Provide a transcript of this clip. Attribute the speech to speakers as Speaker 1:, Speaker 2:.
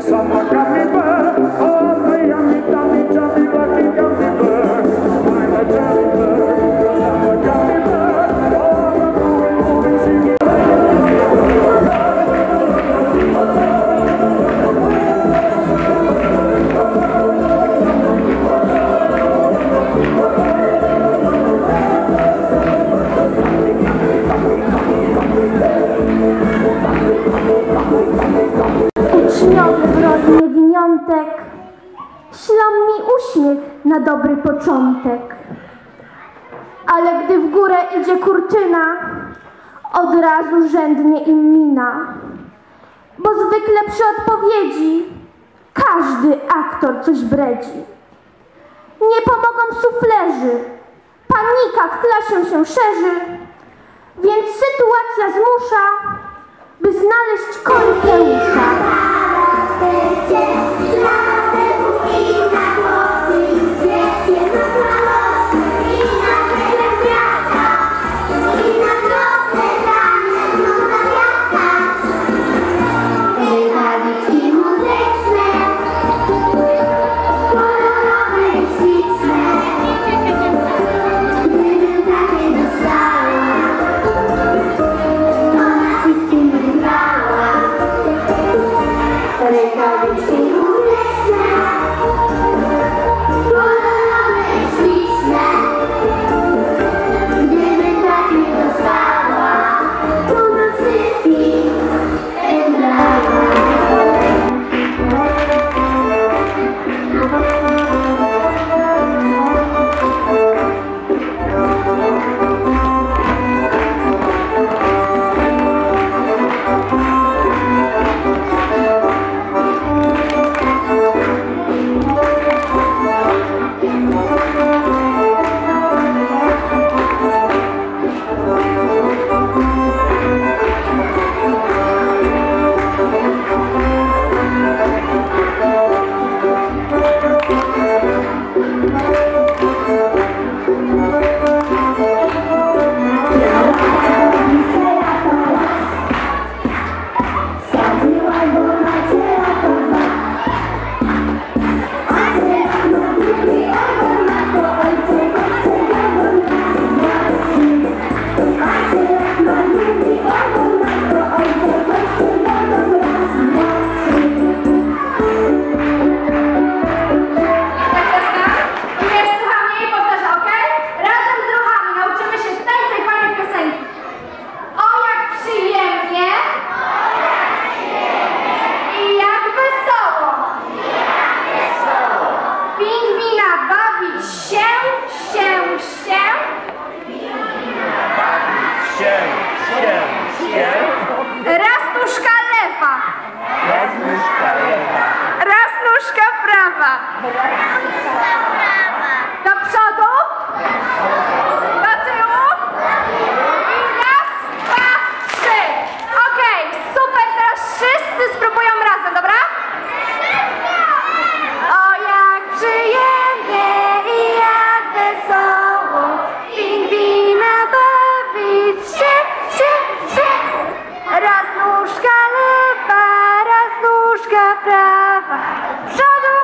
Speaker 1: Só boca me ślą mi uśmiech na dobry początek. Ale gdy w górę idzie kurtyna, od razu rzędnie im mina. Bo zwykle przy odpowiedzi każdy aktor coś bredzi. Nie pomogą suflerzy, panika w klasie się szerzy, więc sytuacja zmusza, by znaleźć Korneusa.
Speaker 2: Się, się, Raz nóżka lewa,
Speaker 3: jest myszka lewa.
Speaker 2: raz nóżka prawa. 啥都